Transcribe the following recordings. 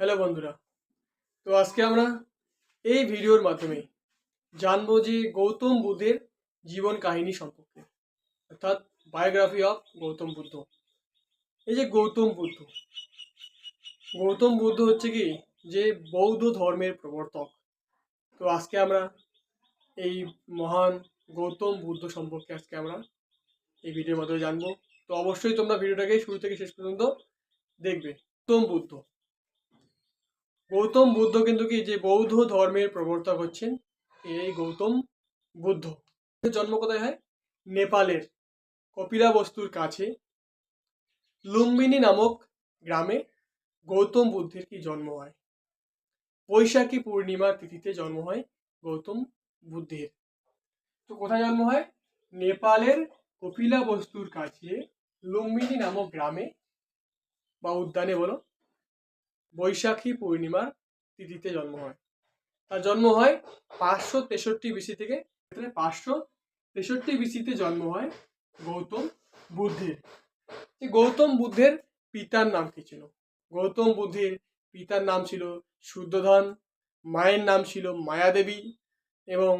Hello বন্ধুরা। তো আজকে আমরা এই ভিডিওর মাধ্যমে জানব যে গৌতম বুদ্ধের জীবন কাহিনী সম্পর্কে, অর্থাৎ বায়োগ্রাফি অফ গৌতম বুদ্ধ। এই যে গৌতম বুদ্ধ গৌতম বুদ্ধ হচ্ছে কি? যে বৌদ্ধ ধর্মের প্রবর্তক। তো আজকে আমরা এই মহান গৌতম বুদ্ধ সম্পর্কে আজকে আমরা এই ভিডিওর মাধ্যমে জানব। তো অবশ্যই তোমরা ভিডিওটাকে শুরু থেকে শেষ পর্যন্ত দেখবে। গৌতম বুদ্ধ গৌতম বুদ্ধ কিন্তু কি যে বৌদ্ধ ধর্মের প্রবর্তক হচ্ছেন, এই গৌতম বুদ্ধ। জন্ম কোথায় হয়? নেপালের কপিলা বস্তুর কাছে, লুম্বিনী নামক গ্রামে গৌতম বুদ্ধের কি জন্ম হয়? বৈশাখী পূর্ণিমার তিথিতে জন্ম হয় গৌতম বুদ্ধের। তো কোথায় জন্ম হয়? নেপালের কপিলা বস্তুর কাছে, লুম্বিনী নামক গ্রামে বা উদ্যানে বলো। বৈশাখী পূর্ণিমার তিথিতে জন্ম হয়। তার জন্ম হয় পাঁচশো তেষট্টি বিসি থেকে পাঁচশো তেষট্টি বিসিতে জন্ম হয় গৌতম বুদ্ধের। গৌতম বুদ্ধের পিতার নাম কি ছিল? গৌতম বুদ্ধের পিতার নাম ছিল শুদ্ধধন, মায়ের নাম ছিল মায়াদেবী এবং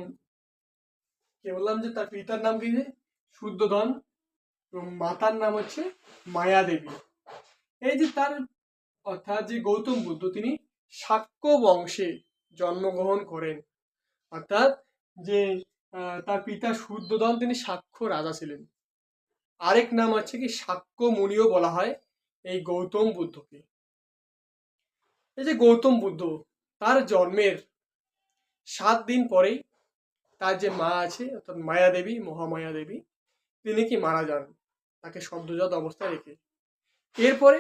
কে বললাম যে তার পিতার নাম কি শুদ্ধধন এবং মাতার নাম হচ্ছে মায়াদেবী। এই যে তার অর্থাৎ যে গৌতম বুদ্ধ, তিনি শাক্য বংশে জন্মগ্রহণ করেন। অর্থাৎ যে তার পিতা শুদ্ধদন তিনি সাক্ষ্য রাজা ছিলেন। আরেক নাম আছে কি সাক্য মুনিও বলা হয় এই গৌতম বুদ্ধকে। এই যে গৌতম বুদ্ধ, তার জন্মের সাত দিন পরেই তার যে মা আছে, অর্থাৎ মায়া দেবী, মহামায়া দেবী, তিনি কি মারা যান? তাকে সদ্যজাত অবস্থায় রেখে। এরপরে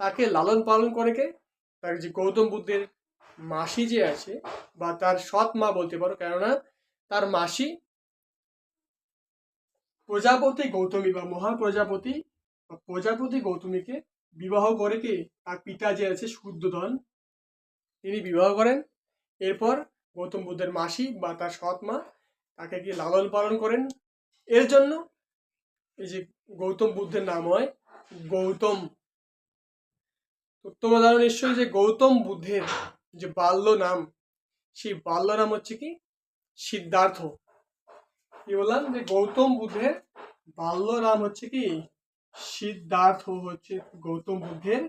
তাকে লালন পালন করে কে? তার যে গৌতম বুদ্ধের মাসি যে আছে বা তার সৎ মা বলতে পারো, কেননা তার মাসি প্রজাপতি গৌতমী বা মহা প্রজাপতি বা প্রজাপতি গৌতমীকে বিবাহ করে কে? তার পিতা যে আছে শুদ্ধধন, তিনি বিবাহ করেন। এরপর গৌতম বুদ্ধের মাসি বা তার সৎ মা তাকে কি লালন পালন করেন। এর জন্য এই যে গৌতম বুদ্ধের নাম হয় গৌতম তো তোমরা জানো নিশ্চয়ই যে গৌতম বুদ্ধের যে বাল্য নাম, সেই বাল্য নাম হচ্ছে কি? সিদ্ধার্থ। কি বললাম? যে গৌতম বুদ্ধের বাল্য নাম হচ্ছে কি? সিদ্ধার্থ হচ্ছে গৌতম বুদ্ধের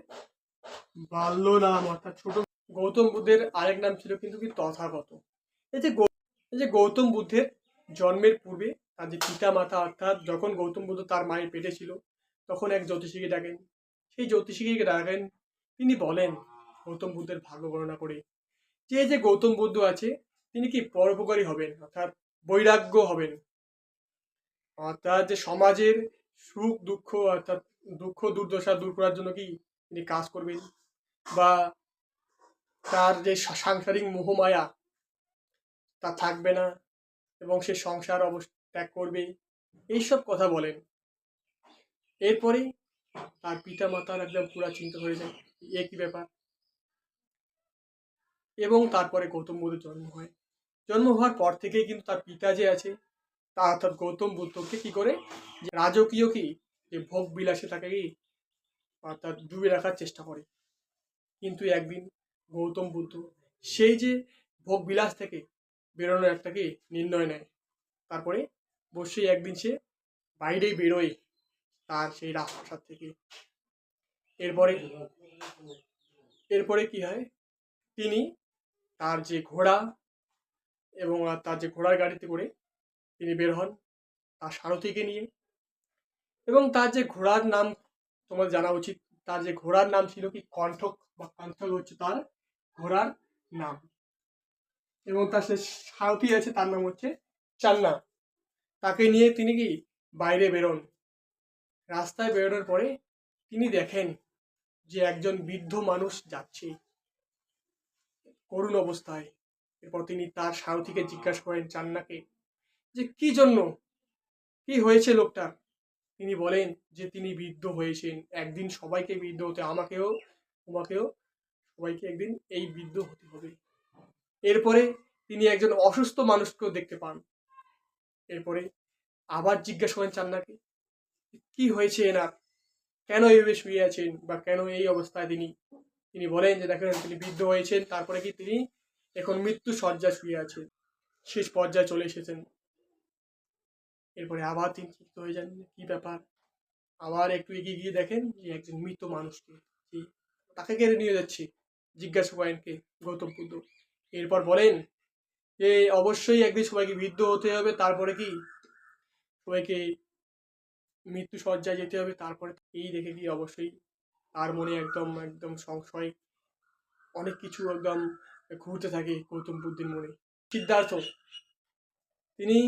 বাল্য নাম, অর্থাৎ ছোট গৌতম বুদ্ধের আরেক নাম ছিল কিন্তু কি তথাগত। এই যে এই যে গৌতম বুদ্ধের জন্মের পূর্বে তার যে পিতা মাতা অর্থাৎ যখন গৌতম বুদ্ধ তার মায়ের পেটে ছিল, তখন এক জ্যোতিষীকে ডাকেন। সেই জ্যোতিষীকে ডাকেন তিনি বলেন, গৌতম বুদ্ধের ভাগ্য গণনা করে যে যে গৌতম বুদ্ধ আছে, তিনি কি পরোপকারী হবেন, অর্থাৎ বৈরাগ্য হবেন? অর্থাৎ যে সমাজের সুখ, দুঃখ, অর্থাৎ দুঃখ, দুর্দশা দূর করার জন্য কি তিনি কাজ করবেন? বা তার যে সাংসারিক মোহমায়া, তা থাকবে না এবং সে সংসার অবস্থা ত্যাগ করবে? এইসব কথা বলেন। এরপরে তার পিতা মাতার একদম পুরা চিন্তা হয়ে যায়। এ কি ব্যাপার? এবং তারপরে গৌতম বুদ্ধের জন্ম হয়। জন্ম হওয়ার পর থেকেই কিন্তু তার পিতা যে আছে। তা অর্থাৎ গৌতম বুদ্ধকে কি করে? যে রাজকীয় কি? যে ভোগ বিলাসে তাকে কি? অর্থাৎ ডুবে রাখার চেষ্টা করে। কিন্তু একদিন গৌতম বুদ্ধ সেই যে ভোগ বিলাস থেকে বেরোনোর একটা কি নির্ণয় নেয়। তারপরে বসেই একদিন সে বাইরেই বেরোয় তার সেই রাজপ্রাসাদ থেকে। এরপরে এরপরে কি হয়? তিনি তার যে ঘোড়া এবং তার যে ঘোড়ার গাড়িতে করে তিনি বের হন তার সারথিকে নিয়ে। এবং তার যে ঘোড়ার নাম তোমার জানা উচিত, তার যে ঘোড়ার নাম ছিল কি? কণ্ঠক বা কণ্ঠক হচ্ছে তার ঘোড়ার নাম। এবং তার সে সারথি আছে তার নাম হচ্ছে চান্না। তাকে নিয়ে তিনি কি? বাইরে বেরোন। রাস্তায় বেরোনোর পরে তিনি দেখেন যে একজন বৃদ্ধ মানুষ যাচ্ছে, করুণ অবস্থায়। এরপর তিনি তার সারথীকে জিজ্ঞাসা করেন চান্নাকে যে, কি জন্য? কি হয়েছে লোকটার তিনি বলেন যে, তিনি বৃদ্ধ হয়েছেন। একদিন সবাইকে বৃদ্ধ হতে, আমাকেও, তোমাকেও সবাইকে একদিন এই বৃদ্ধ হতে হবে। এরপরে তিনি একজন অসুস্থ মানুষকেও দেখতে পান। এরপরে আবার জিজ্ঞাসা করেন চান্নাকে কি হয়েছে এনার? কেন এইভাবে শুয়ে আছেন বা কেন এই অবস্থায় তিনি তিনি বলেন যে দেখেন তিনি বৃদ্ধ হয়েছেন, তারপরে কি তিনি এখন মৃত্যু শয্যা শুয়ে আছেন, শেষ পর্যায়ে চলে এসেছেন। এরপরে আবার তিনি চিন্তিত হয়ে যান, কি ব্যাপার? আবার একটু এগিয়ে গিয়ে দেখেন যে একজন মৃত মানুষকে তাকে কেড়ে নিয়ে যাচ্ছে জিজ্ঞাসা করেন কে? গৌতম বুদ্ধ। এরপর বলেন যে অবশ্যই একদিন সবাইকে বৃদ্ধ হতে হবে, তারপরে কি? সবাইকে মৃত্যু সজ্জায় যেতে হবে, তারপরে এই দেখে কি অবশ্যই তার মনে একদম একদম সংশয়, অনেক কিছু একদম ঘুরতে থাকে গৌতম বুদ্ধের মনে। সিদ্ধার্থ, তিনি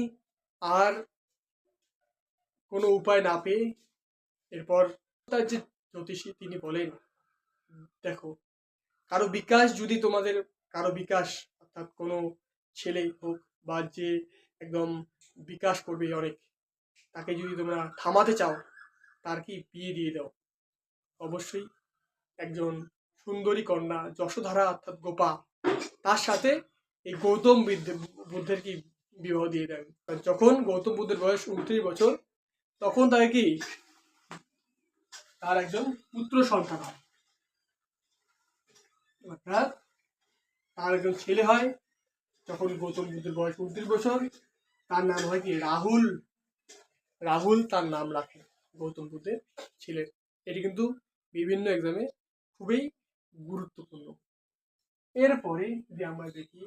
আর কোনো উপায় না পেয়ে এরপর তার যে জ্যোতিষী তিনি বলেন, দেখো, কারও বিকাশ যদি তোমাদের, কারও বিকাশ অর্থাৎ কোনো ছেলে হোক বা যে একদম বিকাশ করবে অনেক তাকে যদি তোমরা থামাতে চাও, তার কি বিয়ে দিয়ে দাও? অবশ্যই একজন সুন্দরী কন্যা, যশোধারা অর্থাৎ গোপা, তার সাথে এই গৌতম বুদ্ধ- বুদ্ধের কি বিবাহ দিয়ে দেন যখন গৌতম বুদ্ধের বয়স উনত্রিশ বছর, তখন তাকে কি? তার একজন পুত্র সন্তান হয়। অর্থাৎ তার একজন ছেলে হয়, যখন গৌতম বুদ্ধের বয়স উনত্রিশ বছর, তার নাম হয় কি? রাহুল। রাহুল তার নাম রাখে, গৌতম বুদ্ধের ছেলের। এটি কিন্তু বিভিন্ন এক্সামে খুবই গুরুত্বপূর্ণ। এরপরে যদি আমরা দেখি,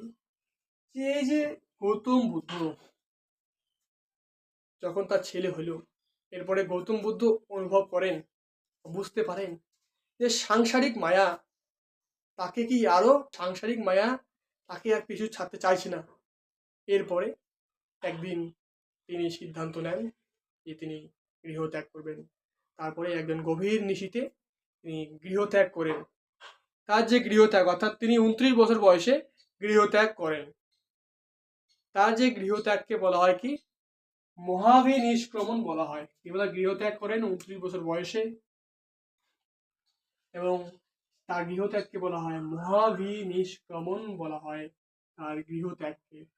যে এই যে গৌতম বুদ্ধ, যখন তার ছেলে হলো, এরপরে গৌতম বুদ্ধ অনুভব করেন, বুঝতে পারেন যে সাংসারিক মায়া তাকে কি আরও, সাংসারিক মায়া তাকে আর পিছু ছাড়তে চাইছে না। এরপরে একদিন তিনি সিদ্ধান্ত নেন যে তিনি গৃহত্যাগ করবেন। তারপরে একজন গভীর নিশীতে তিনি গৃহত্যাগ করেন। তার যে গৃহত্যাগ, অর্থাৎ তিনি উনত্রিশ বছর বয়সে গৃহত্যাগ করেন। তার যে গৃহত্যাগকে বলা হয় কি? মহাভিনিষ্ক্রমণ বলা হয়। বলে? গৃহত্যাগ করেন উনত্রিশ বছর বয়সে। এবং তার গৃহত্যাগকে বলা হয় মহাভিনিষ্ক্রমণ বলা হয় তার গৃহত্যাগকে।